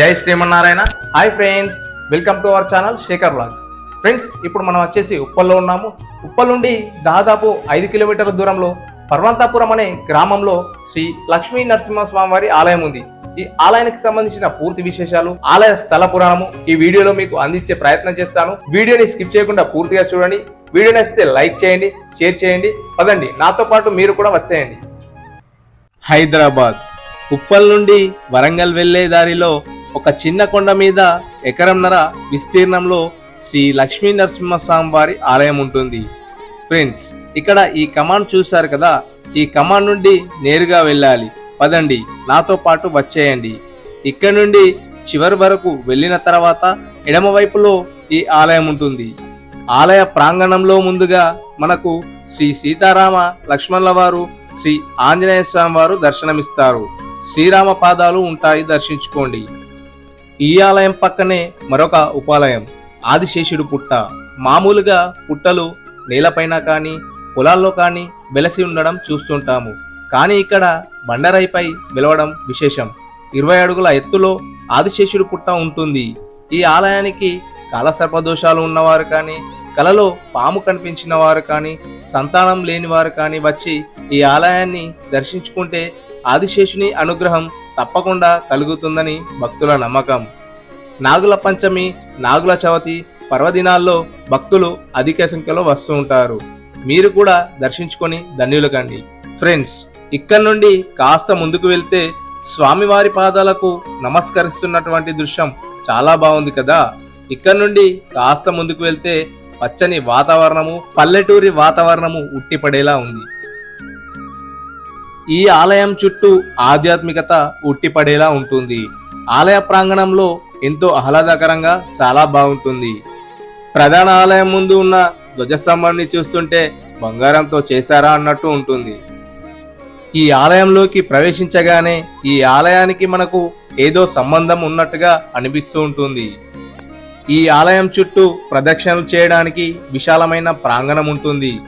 జై Srimannarayana. Hi friends welcome to our channel Shekhar blogs friends ఇప్పుడు మనం వచ్చేసి ఉప్పల్లో ఉన్నాము. ఉప్పల్ నుండి దాదాపు ఐదు కిలోమీటర్ల దూరంలో పర్వంతాపురం అనే గ్రామంలో శ్రీ లక్ష్మీ నరసింహస్వామి వారి ఆలయం ఉంది. ఈ ఆలయానికి సంబంధించిన పూర్తి విశేషాలు ఆలయ స్థల పురాణము ఈ వీడియోలో మీకు అందించే ప్రయత్నం చేస్తాను. వీడియోని స్కిప్ చేయకుండా పూర్తిగా చూడండి. వీడియో నచ్చితే లైక్ చేయండి షేర్ చేయండి. పదండి నాతో పాటు మీరు కూడా వచ్చేయండి. హైదరాబాద్. ఉప్పల్ నుండి వరంగల్ వెళ్ళే దారిలో ఒక చిన్న కొండ మీద ఎకరంన్నర విస్తీర్ణంలో శ్రీ లక్ష్మీ నరసింహస్వామి వారి ఆలయం ఉంటుంది. ఫ్రెండ్స్ ఇక్కడ ఈ కమాండ్ చూశారు కదా? ఈ కమాండ్ నుండి నేరుగా వెళ్ళాలి. పదండి నాతో పాటు వచ్చేయండి. ఇక్కడ నుండి చివరి వరకు వెళ్ళిన తర్వాత ఎడమవైపులో ఈ ఆలయం ఉంటుంది. ఆలయ ప్రాంగణంలో ముందుగా మనకు శ్రీ సీతారామ లక్ష్మణుల వారు శ్రీ ఆంజనేయ స్వామి వారు దర్శనమిస్తారు. శ్రీరామ పాదాలు ఉంటాయి దర్శించుకోండి. ఈ ఆలయం పక్కనే మరొక ఉపాలయం ఆదిశేషుడు పుట్ట. మామూలుగా పుట్టలు నేలపైన కానీ పొలాల్లో కానీ వెలసి ఉండడం చూస్తుంటాము. కానీ ఇక్కడ బండరాయిపై వెలవడం విశేషం. ఇరవై అడుగుల ఎత్తులో ఆదిశేషుడు పుట్ట ఉంటుంది. ఈ ఆలయానికి కాలసర్పదోషాలు ఉన్నవారు కానీ కలలో పాము కనిపించిన వారు కానీ సంతానం లేని వారు కానీ వచ్చి ఈ ఆలయాన్ని దర్శించుకుంటే ఆదిశేషుని అనుగ్రహం తప్పకుండా కలుగుతుందని భక్తుల నమ్మకం. నాగుల పంచమి నాగుల చవితి పర్వదినాల్లో భక్తులు అధిక సంఖ్యలో వస్తూ ఉంటారు. మీరు కూడా దర్శించుకొని ధన్యులు కండి ఫ్రెండ్స్ ఇక్కడ నుండి కాస్త ముందుకు వెళ్తే స్వామివారి పాదాలకు నమస్కరిస్తున్నటువంటి దృశ్యం చాలా బాగుంది కదా? ఇక్కడ నుండి కాస్త ముందుకు వెళ్తే పచ్చని వాతావరణము పల్లెటూరి వాతావరణము ఉట్టిపడేలా ఉంది. ఈ ఆలయం చుట్టూ ఆధ్యాత్మికత ఉట్టిపడేలా ఉంటుంది. ఆలయ ప్రాంగణంలో ఎంతో ఆహ్లాదకరంగా చాలా బాగుంటుంది. ప్రధాన ఆలయం ముందు ఉన్న ధ్వజస్తంభాన్ని చూస్తుంటే బంగారంతో చేశారా అన్నట్టు ఉంటుంది. ఈ ఆలయంలోకి ప్రవేశించగానే ఈ ఆలయానికి మనకు ఏదో సంబంధం ఉన్నట్టుగా అనిపిస్తూ ఉంటుంది. ఈ ఆలయం చుట్టూ ప్రదక్షిణలు చేయడానికి విశాలమైన ప్రాంగణం ఉంటుంది.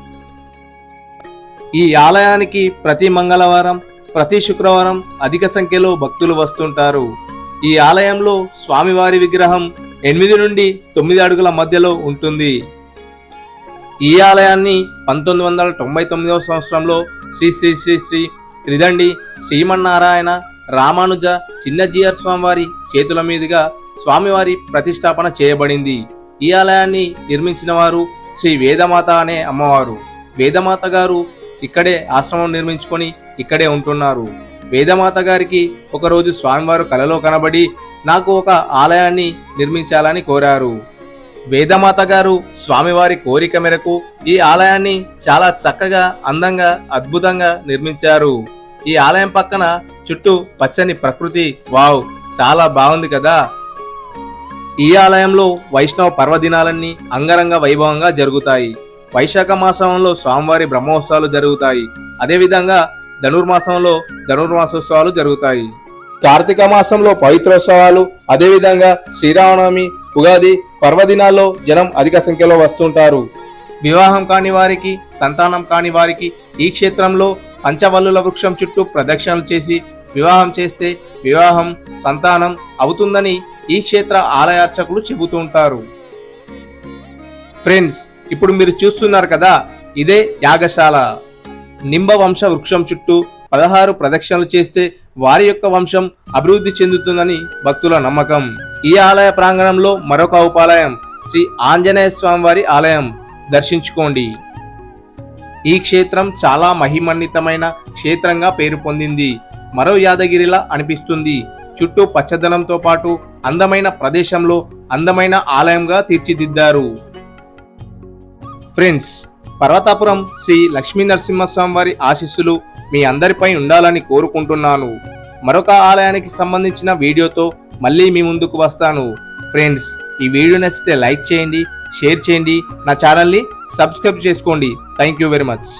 ఈ ఆలయానికి ప్రతి మంగళవారం ప్రతి శుక్రవారం అధిక సంఖ్యలో భక్తులు వస్తుంటారు. ఈ ఆలయంలో స్వామివారి విగ్రహం ఎనిమిది నుండి తొమ్మిది అడుగుల మధ్యలో ఉంటుంది. ఈ ఆలయాన్ని పంతొమ్మిది వందల తొంభై తొమ్మిదవ సంవత్సరంలో శ్రీ శ్రీ శ్రీ శ్రీ త్రిదండి శ్రీమన్నారాయణ రామానుజ చిన్నజీయర్ స్వామివారి చేతుల మీదుగా స్వామివారి ప్రతిష్టాపన చేయబడింది. ఈ ఆలయాన్ని నిర్మించిన వారు శ్రీ వేదమాత అనే అమ్మవారు. వేదమాత గారు ఇక్కడే ఆశ్రమం నిర్మించుకొని ఇక్కడే ఉంటున్నారు. వేదమాత గారికి ఒకరోజు స్వామివారు కలలో కనబడి నాకు ఒక ఆలయాన్ని నిర్మించాలని కోరారు. వేదమాత గారు స్వామివారి కోరిక మేరకు ఈ ఆలయాన్ని చాలా చక్కగా అందంగా అద్భుతంగా నిర్మించారు. ఈ ఆలయం పక్కన చుట్టూ పచ్చని ప్రకృతి. వావ్ చాలా బాగుంది కదా! ఈ ఆలయంలో వైష్ణవ పర్వదినాలన్నీ అంగరంగ వైభవంగా జరుగుతాయి. వైశాఖ మాసంలో స్వామివారి బ్రహ్మోత్సవాలు జరుగుతాయి. అదేవిధంగా ధనుర్మాసంలో ధనుర్మాసోత్సవాలు జరుగుతాయి. కార్తీక మాసంలో పవిత్రోత్సవాలు అదేవిధంగా శ్రీరామనవమి ఉగాది పర్వదినాల్లో జనం అధిక సంఖ్యలో వస్తుంటారు. వివాహం కాని వారికి సంతానం కాని వారికి ఈ క్షేత్రంలో పంచవల్లుల వృక్షం చుట్టూ ప్రదక్షిణలు చేసి వివాహం చేస్తే వివాహం సంతానం అవుతుందని ఈ క్షేత్ర ఆలయార్చకులు చెబుతుంటారు ఫ్రెండ్స్ ఇప్పుడు మీరు చూస్తున్నారు కదా ఇదే యాగశాల. నింబ వంశ వృక్షం చుట్టూ పదహారు ప్రదక్షిణలు చేస్తే వారి యొక్క వంశం అభివృద్ధి చెందుతుందని భక్తుల నమ్మకం. ఈ ఆలయ ప్రాంగణంలో మరొక ఉపాలయం శ్రీ ఆంజనేయ స్వామి వారి ఆలయం. దర్శించుకోండి. ఈ క్షేత్రం చాలా మహిమన్వితమైన క్షేత్రంగా పేరు పొందింది. మరో యాదగిరిలా అనిపిస్తుంది. చుట్టూ పచ్చదనంతో పాటు అందమైన ప్రదేశంలో అందమైన ఆలయంగా తీర్చిదిద్దారు. ఫ్రెండ్స్ పర్వతాపురం శ్రీ లక్ష్మీ నరసింహస్వామి వారి ఆశీస్సులు మీ అందరిపై ఉండాలని కోరుకుంటున్నాను. మరొక ఆలయానికి సంబంధించిన వీడియోతో మళ్ళీ మీ ముందుకు వస్తాను. ఫ్రెండ్స్ ఈ వీడియో నచ్చితే లైక్ చేయండి షేర్ చేయండి నా ఛానల్ని సబ్స్క్రైబ్ చేసుకోండి. Thank you very much.